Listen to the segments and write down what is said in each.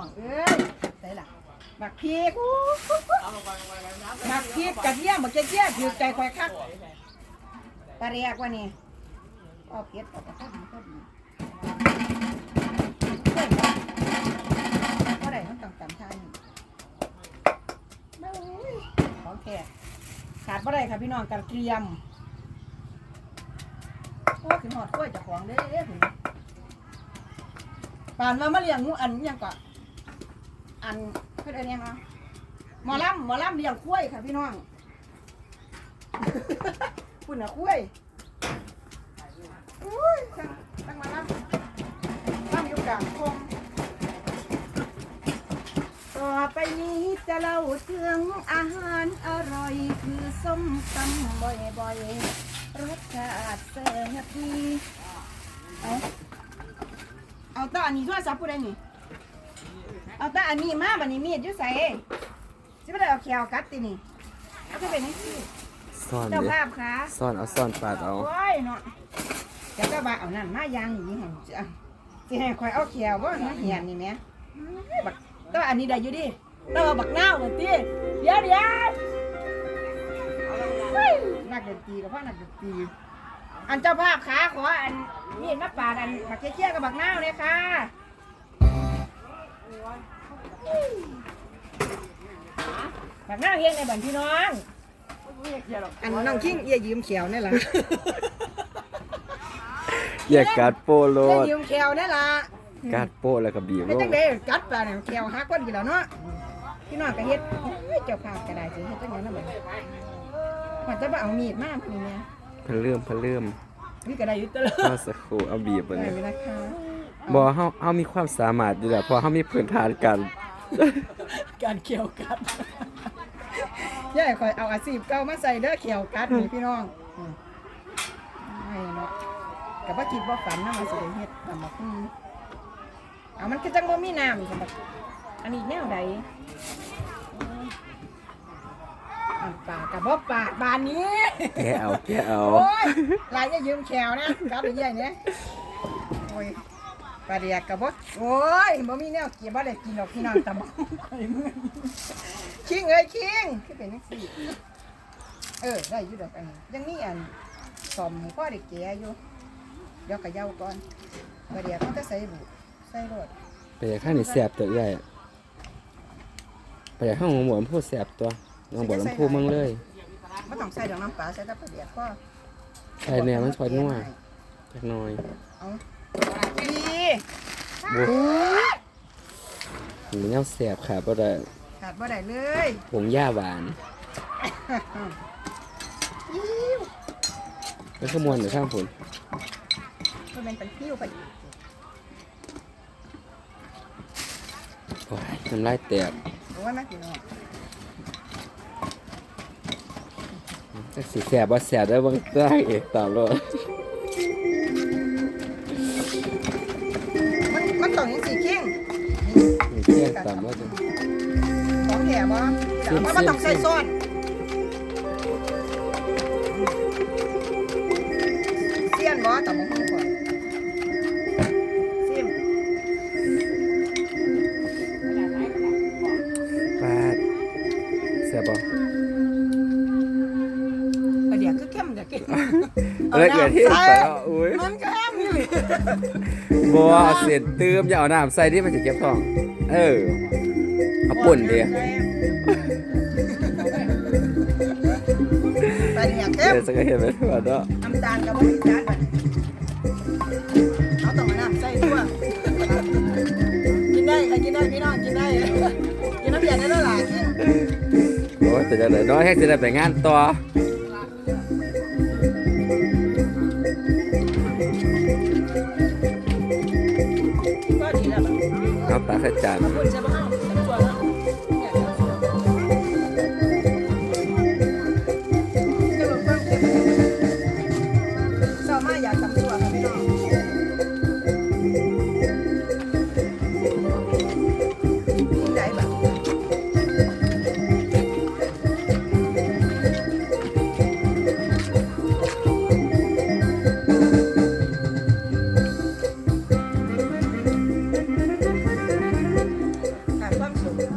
องเอ้ยใส่ล่ะบักพริกบักพริกกระเทียมบักเจี๊ยบถือใจคอยคักตะเรียกว่านี่เอาเผ็ดเอากระทะก็ดีเฮ้ยเท่าไหร่มันต้องตำทานนี่เบ้ยของแท้ขาดบ่ได้ค่ะพี่น้องการะเทียมโอ้ขึ้นหอดกล้วยจากของเด้อถึงป่านมามาเลี้ยงหมูอันยังก่อน อันเพื่อนอะไรคะหมอลำหมอลำเลี้ยงกล้วยค่ะพี่น้องคุณน่ะกล้วยอุ้ยตั้งตั้งมาลำลำอยู่กลางคงต่อไปนี้จะเล่าถึงอาหารอร่อยคือส้มตำบ่อยๆรสชาติแซ่บดีเอาเอาตาอันนี้โทรศัพท์ผู้ใดนี่ เอาตาอันนี้มาบัดนี้มีดอยู่ใส่สิบ่ได้เอาแขวกัดตินี่เอาไปเป็นจังซี่ซ่อนเจ้าเด้ภาพคะซ่อนเอาซ่อนปาดเอา โอ้ยเนาะเดี๋ยวก็ว่าเอานั่นมายางอย่างนี้หั่นจะสิให้ข่อยเอาแขวบ่มาเหียนนี่แหมบักแตัวาอันนี้ได้อยู่ดิแตัวาบักนาวน่ะติเดี๋ยวเดี๋ยวเฮ้ยนักดนตรีกับพ่อนักดนตรีอันเจ้าภาพขาขออันนี่มาปาดอันบักเคี้ยๆกับบักนาวเลยค่ะ บักนาวเฮียงในบันพี่น้องอันน้องคิงเอียยืมเขียวนี่ล่ะอย่ากัดโปโลเอียดยืมเขียวนี่ล่ะกัดโปแล้วก็บีบไม่ลจังงได้กัดปลาเนี่ยเขียวหักก้นกี่แล้วเนาะพี่น้องก็เฮ็ดเฮ้ยเจ้าภาพก็ได้สิเฮ็ดจังไงนั่นบัดนี้มันจะมาเอามีดมาบัดนี้เนี่ยพะเริ่มพะเริ่มนี่ก็ได้อยู่ตลอดเอาสักครู่เอาบีบไปได้เลยอยู่นะคะ บ่เฮาเฮามีความสามารถอยู่แล้วเพราะเฮามีพื้นฐานกัน การเขียวกัดย่ายคอยเอาอาชีพเก่ามาใส่เด้อเขียวกัดนี่พี่น้องอืมไม่เนาะกับว่าคิดว่าฝันนะมันสิได้เฮ็ดตำบักหุ่งเอามันคือจังบ่มีน้ำสำหรับอันนี้แนวใดอันปากกับบ่ปากบานนี้ แกะเอาแกะเอา โอ้ยลายจะยืมแขวนะกัดอีกอย่างเนี้ยโอ้ย ปลาเดียกกับบ่โอ้ยบ่มีแนวเกี่ยวบ่ได้กินหรอกพี่น้องตำบักหุ่งข่อยมือคิงเอ้ยคิงคือเป็นจังซี่เออได้อยู่ดอกอันนี้ยังมีอันสอมให้พ่อได้แก่อยู่เดี๋ยวก็เย้าก่อนปลาเดียกมันก็ใส่บุใส่รสไปอยากข้างนี่แซ่บตัวเอื้อยไปอยากข้างหัวหมูพูดแซ่บตัวน้องบอกลำพูเมืองเลยบ่ต้องใส่ดอกน้ำปลาใส่แต่ปลาเดียกก็ใส่แนวมันชอยนัวจักหน่อยเอาดี บุหมูย่างแซ่บค่ะบ่ได้ขาดบ่ได้เลยผงย่าหวานยิ้วแล้วขมวนเดี๋ยวข้างผลมันเป็นเป็นพิ้วไปโอ้ยน้ำลายแตกโอ้ยมาพี่น้องจักสิแซ่บบ่แซ่บได้อเบิ่งตาเอกตามโล มีเที่ยงตามโลดจ้ะของแถบ่แต่ว่ามันต้องใส่ซ้อน ยวคือเข้มเดี๋ยวกินเอ้ยเกิดที่ไปแล้วอุ้ยมันเข้มอยู่บัวเอาเศษเติมอย่าเอาน้ำใส่ที่มันจะเก็บท้อง เออเอาป่นดิประเดี๋ยวเข้มเดี๋ยวจะก็เห็นไปทั่วเนาะน้ำตาลกับบ่มีจานบัดเอาต้องมาน้ำใส่ทั่วกินได้ใครกินได้พี่น้องกินได้กินน้ำเย็นได้แล้วล่ะกินโอ้ยแต่จะได้น้อยให้จะได้ไปงานต่อ เอาตาใส่จานคุณจะมาเอาเป็นตัวแล้วเนี่ยเดี๋ยวมาอยากทำ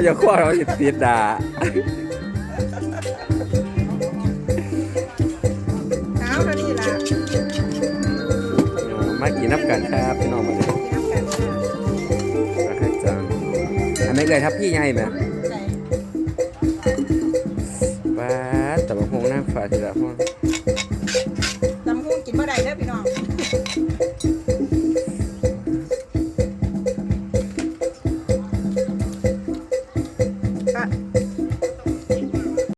กล้าเว้ยก็อย่าข้อเราสิติดด่าหนาวเท่านี้ล่ะมากินน้ำกันครับพี่น้องมาเลยกินน้ำกันค่ะรักให้จังอันนี้เลยครับพี่ใหญ่ไหมใส่ป้าดแต่บางพงนั่งฝาทีละห้องตำหุ้งกินบ่ได้เด้อพี่น้อง